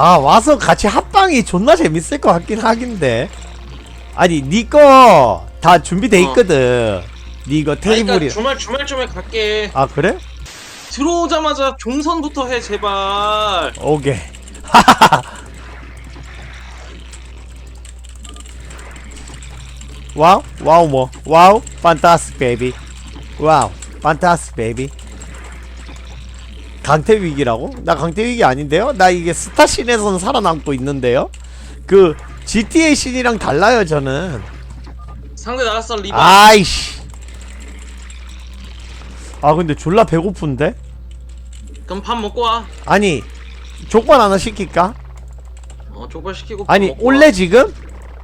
아 와서 같이 합방이 존나 재밌을 것 같긴 하긴데 아니 니거 다 준비돼 어. 있거든 니 이거 아니, 그러니까 테이블이 주말 주말쯤에 갈게. 아 그래? 들어오자마자 종선부터 해 제발. 오케이 와우 와우 뭐 와우 판타스틱 베이비 와우 판타스틱 베이비 강태 위기라고? 나 강태 위기 아닌데요? 나 이게 스타 씬에서는 살아남고 있는데요? 그 GTA 씬이랑 달라요 저는 상대 나갔어 리바. 아이씨 아 근데 졸라 배고픈데? 그럼 밥 먹고 와. 아니 족발 하나 시킬까? 어 족발 시키고. 밥 아니 먹고 올래 지금?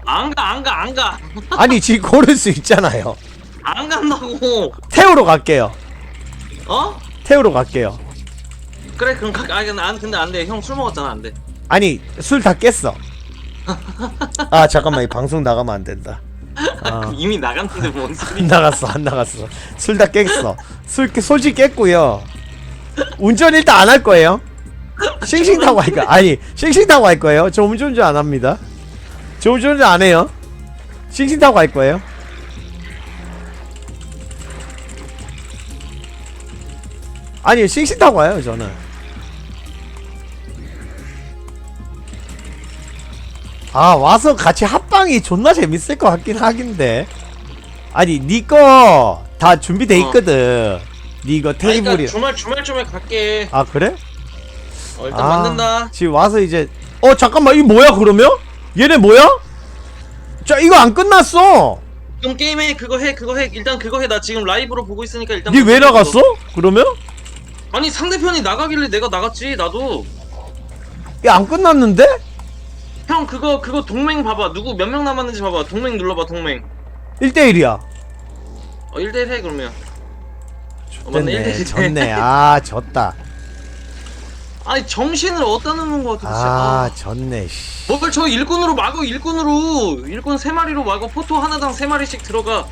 와. 안 가, 안 가, 안 가. 아니 지금 고를 수 있잖아요 안 간다고. 태우러 갈게요 어? 태우러 갈게요 그래 그럼 가. 아안 근데 안 돼. 형 술 먹었잖아 안 돼. 아니 술 다 깼어. 아 잠깐만 이 방송 나가면 안 된다. 아, 이미 나갔는데 뭔 안 소리? 나갔어 안 나갔어. 술 다 깼어. 술 솔직히 깼고요. 운전 일단 안 할 거예요? 싱싱 타고 할 거야 아니 싱싱 타고 할 거예요? 저 음주운전 안 합니다. 저 음주운전 안 해요? 싱싱 타고 할 거예요? 아니 싱싱 타고 와요 저는 아 와서 같이 합방이 존나 재밌을 것 같긴 하긴데 아니 니거 다 준비돼 어. 있거든 니 이거 그러니까 테이블이 주말 주말쯤에 갈게. 아 그래? 어, 일단 아, 만든다. 지금 와서 이제 어 잠깐만 이거 뭐야 그러면? 얘네 뭐야? 자 이거 안 끝났어 그럼 게임해 그거 해 그거 해 일단 그거 해 나 지금 라이브로 보고 있으니까 일단 니왜 그거. 나갔어? 그러면? 아니 상대편이 나가길래 내가 나갔지 나도 야 안 끝났는데? 형 그거 그거 동맹 봐봐. 누구 몇 명 남았는지 봐봐. 동맹 눌러봐 동맹. 1대1이야. 어 1대1 해 그러면. 어, 맞네 됐네. 1대1 졌네. 아 졌다. 아니 정신을 어디다 놓는 거야 도대체 아 아, 졌네 씨. 뭘 저 일꾼으로 막어 일꾼으로. 일꾼 3마리로 막어. 포토 하나당 3마리씩 들어가.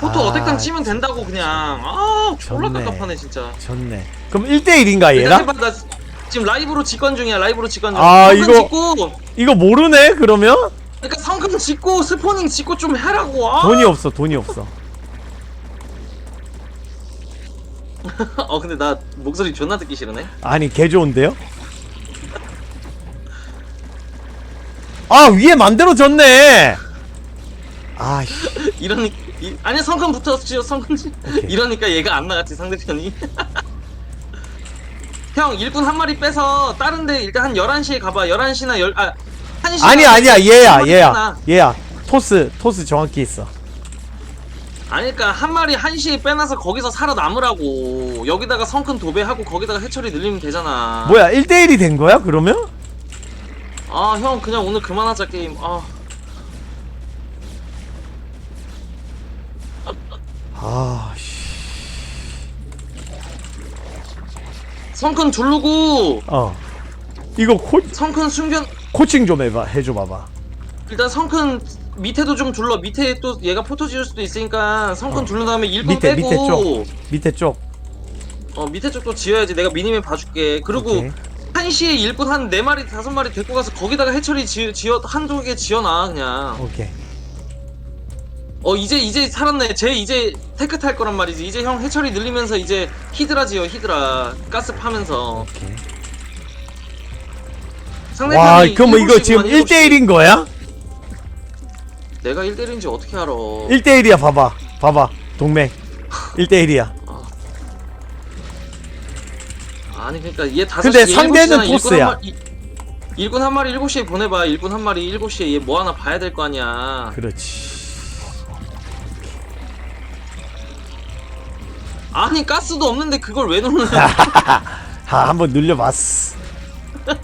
포토 아, 어택당 치면 된다고 그냥. 아 졸라. 깝깝하네 진짜. 졌네. 그럼 1대1인가 일단 얘랑? 나 지금 라이브로 직관 중이야 라이브로 직관 중. 아, 성금 이거- 짓고. 이거 모르네 그러면? 그러니까 성금 짓고 스포닝 짓고 좀 해라고. 아! 돈이 없어 돈이 없어. 어 근데 나 목소리 존나 듣기 싫으네. 아니 개 좋은데요? 아 위에 만들어졌네! 아씨. 이러니 이, 아니 성금 지 오케이. 이러니까 얘가 안 나갔지 상대편이 형 일꾼 한 마리 빼서 다른 데 일단 한 11시에 가봐. 11시나 10, 아 1시 아니 아니야. 얘야 얘야. 얘야. 토스 토스 정확히 있어. 아니 그니까 한 마리 1시에 빼놔서 거기서 살아남으라고. 여기다가 성큰 도배하고 거기다가 해처리 늘리면 되잖아. 뭐야 1대1이 된 거야 그러면? 아 형 그냥 오늘 그만하자 게임. 아. 아씨 성큰 두르고 어. 이거 코, 성큰 숨겨 코칭 좀 해봐 해줘 봐봐. 일단 성큰 밑에도 좀 둘러. 밑에 또 얘가 포토 지을 수도 있으니까 성큰 어. 둘른 다음에 일꾼 밑에, 빼고. 밑에 쪽. 밑에 쪽. 어 밑에 쪽도 지어야지. 내가 미니맵 봐줄게. 그리고 오케이. 한시에 일꾼 한 네마리 다섯 마리 데리고 가서 거기다가 해처리 지, 지어 한두 개 지어놔 그냥. 오케이 어 이제 이제 살았네. 쟤 이제 테크 탈 거란 말이지. 이제 형 해처리 늘리면서 이제 히드라 지어 히드라. 가스 파면서. 오케이. 상대편이 와 그럼 뭐 이거 7시구만, 지금 7시. 1대1인 거야? 내가 1대1인지 어떻게 알아? 1대1이야 봐봐. 봐봐. 동맹. 1대1이야. 아니 그러니까 얘 다섯 근데 시 상대는 일곱 시잖아. 일꾼 토스야. 한 마리- 이- 일꾼 한 마리 7시에 보내봐. 일꾼 한 마리 7시에 얘 뭐 하나 봐야 될 거 아니야. 그렇지 아니 가스도 없는데 그걸 왜 누르는 아 한번 늘려봤어.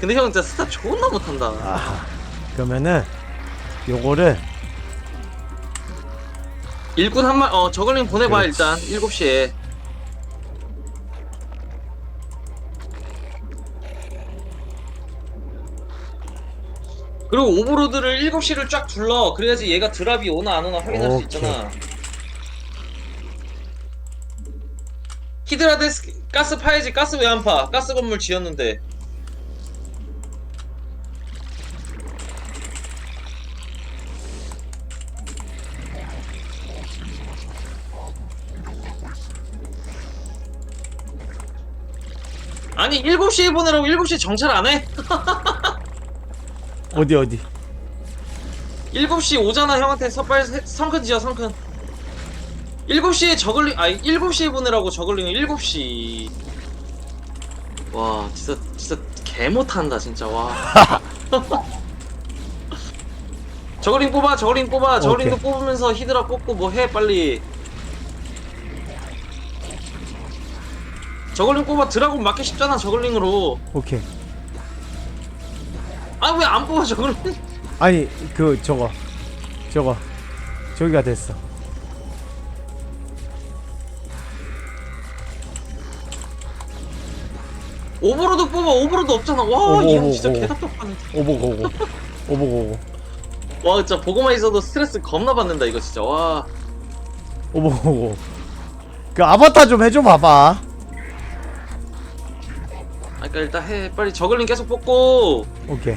근데 형 진짜 스타 존나 못한다. 아하 그러면은 요거를 일꾼 한 마리 어 저글링 보내봐 그렇지. 일단. 7시에. 그리고 오버로드를 7시를 쫙 둘러. 그래야지 얘가 드랍이 오나 안 오나 확인할 오케이. 수 있잖아 히드라 데스크 가스 파야지. 가스 왜 안 파? 가스 건물 지었는데. 아니 7시에 보내라고 7시에 정찰 안 해? 어디 어디? 7시 오잖아 형한테. 서빨 성큰 지어 성큰 7시에 저글링 아니 7시에 보내라고 저글링을 7시. 와 진짜 진짜 개 못한다 진짜 와. 저글링 뽑아 저글링 뽑아 저글링도 오케이. 뽑으면서 히드라 뽑고 뭐 해 빨리. 저글링 뽑아 드라곤 맞기 쉽잖아 저글링으로. 오케이. 아 왜 안 뽑아 저글링? 아니 그 저거. 저거. 저기가 됐어 오버로드 뽑아 오버로드 없잖아. 와 오버, 이형 진짜 오버. 개답답하네. 오보고 오고 오보고 오고 와 진짜 보고만 있어도 스트레스 겁나 받는다 이거 진짜. 와. 오보고 오고 그 아바타 좀 해줘 봐봐. 아, 그러니까 일단 해. 빨리 저글링 계속 뽑고. 오케이.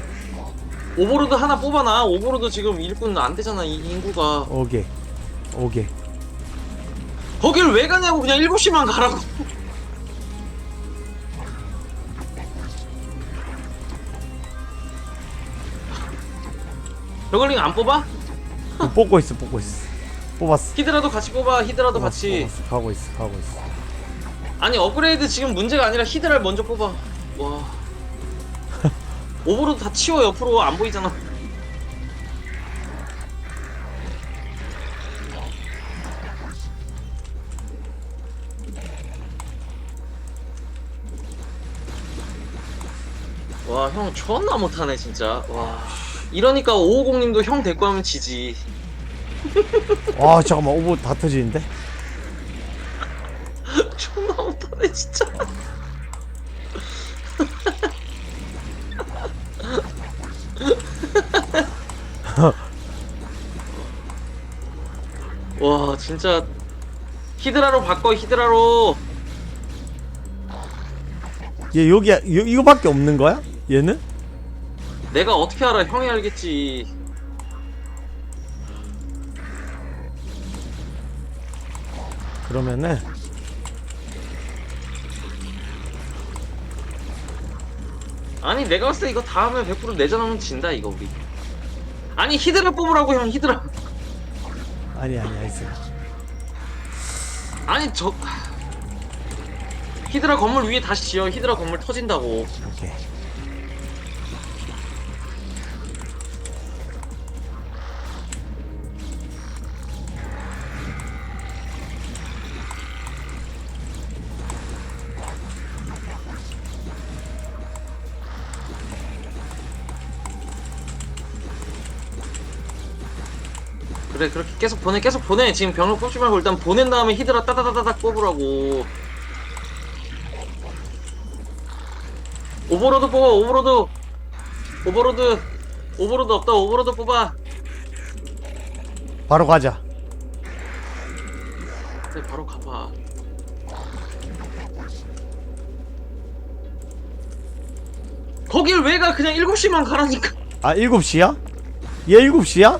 오버로드 하나 뽑아놔. 오버로드 지금 일꾼 안 되잖아 이 인구가. 오케이. 오케이. 거길 왜 가냐고 그냥 7시만 가라고 저글링 안 뽑아? 그 뽑고 있어 뽑고 있어. 뽑았어. 히드라도 같이 뽑아 히드라도 뽑았어, 같이. 뽑았어. 가고 있어 가고 있어. 아니 업그레이드 지금 문제가 아니라 히드라를 먼저 뽑아. 와. 오버로드 다 치워 옆으로. 안 보이잖아. 와 형 존나 못하네 진짜. 와 이러니까 550님도 형 데리고 하면 지지. 와 잠깐만. 오보 다 터지는데? 존나 못하네 진짜. 와 진짜. 히드라로 바꿔 히드라로. 얘 여기 여, 이거밖에 없는 거야? 얘는 내가 어떻게 알아? 형이 알겠지. 그러면은 아니 내가 봤을 때 이거 다 하면 100% 내전하면 진다 이거 우리. 아니 히드라 뽑으라고 형 히드라. 아니 아니 알겠어 아니 저 히드라 건물 위에 다시 지어. 히드라 건물 터진다고. 오케이 그래 그렇게 계속 보내 계속 보내. 지금 병력 뽑지 말고 일단 보낸 다음에 히드라 따다다다닥 뽑으라고. 오버로드 뽑아 오버로드. 오버로드 오버로드 없다. 오버로드 뽑아. 바로 가자. 그래 바로 가봐. 거길 왜 가 그냥 7시만 가라니까? 아 7시야? 얘 7시야?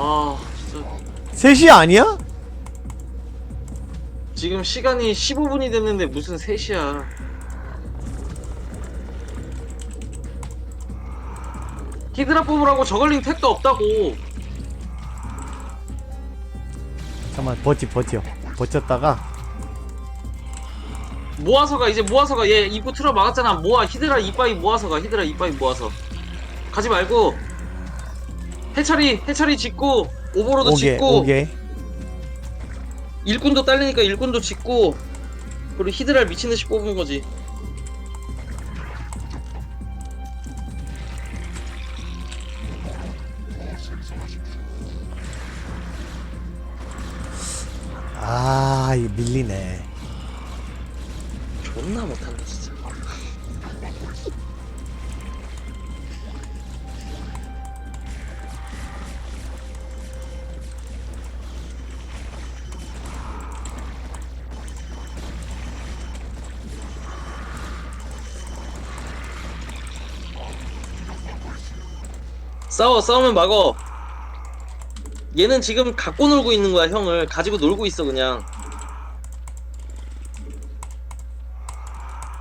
아 진짜. 3시 아니야? 지금 시간이 15분이 됐는데 무슨 3시야? 히드라 뽑으라고 저글링 택도 없다고. 잠깐만 버티 버텨. 버텼다가. 모아서 가 이제 모아서 가 얘 입구 틀어 막았잖아. 모아 히드라 이빠이 모아서 가 히드라 이빠이 모아서. 가지 말고 해처리 해처리 짓고 오버로드 오게 짓고 오게. 일꾼도 딸리니까 일꾼도 짓고 그리고 히드라를 미친듯이 뽑은 거지. 아 이거 밀리네. 존나 못한다 진짜 싸워 싸우면 막어 얘는 지금 갖고 놀고 있는 거야 형을 가지고 놀고 있어 그냥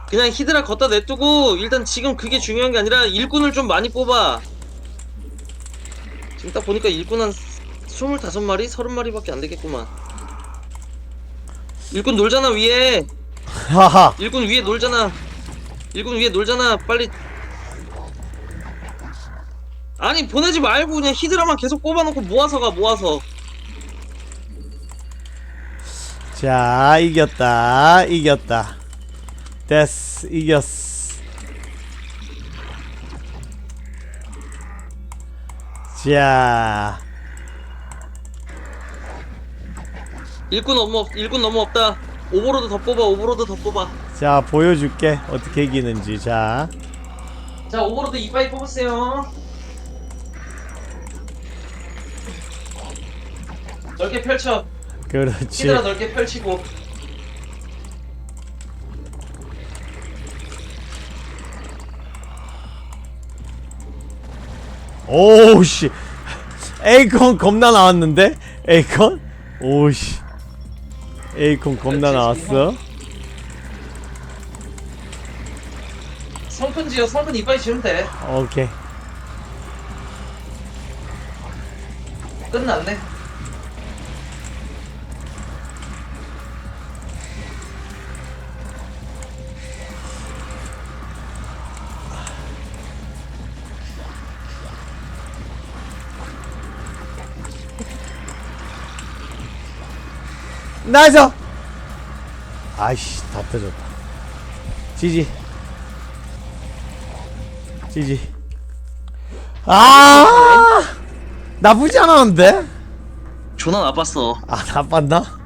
그냥 히드라 걷다 냅두고 일단 지금 그게 중요한 게 아니라 일꾼을 좀 많이 뽑아 지금 딱 보니까 일꾼 한 25마리? 30마리밖에 안 되겠구만 일꾼 놀잖아 위에 하하 일꾼 위에 놀잖아. 일꾼 위에 놀잖아. 빨리. 아니 보내지 말고 그냥 히드라만 계속 뽑아놓고 모아서 가 모아서. 자 이겼다 이겼다 됐어 이겼어 자 일꾼 너무 없, 일꾼 너무 없다. 오버로드 더 뽑아. 오버로드 더 뽑아. 자 보여줄게 어떻게 이기는지 자 자 오버로드 이빨 뽑으세요. 넓게 펼쳐. 그렇지 히드라 넓게 펼치고. 오우 씨 에이콘 겁나 나왔는데 에이콘 오우 씨 에이콘 겁나 나왔어 성큰 지어. 성큰 이빨 지으면 돼. 오케이 끝났네. 나이스 아이씨 다 터졌다. 지지. 지지. 아! 나쁘지 않았는데? 존나 나빴어. 아 나빴나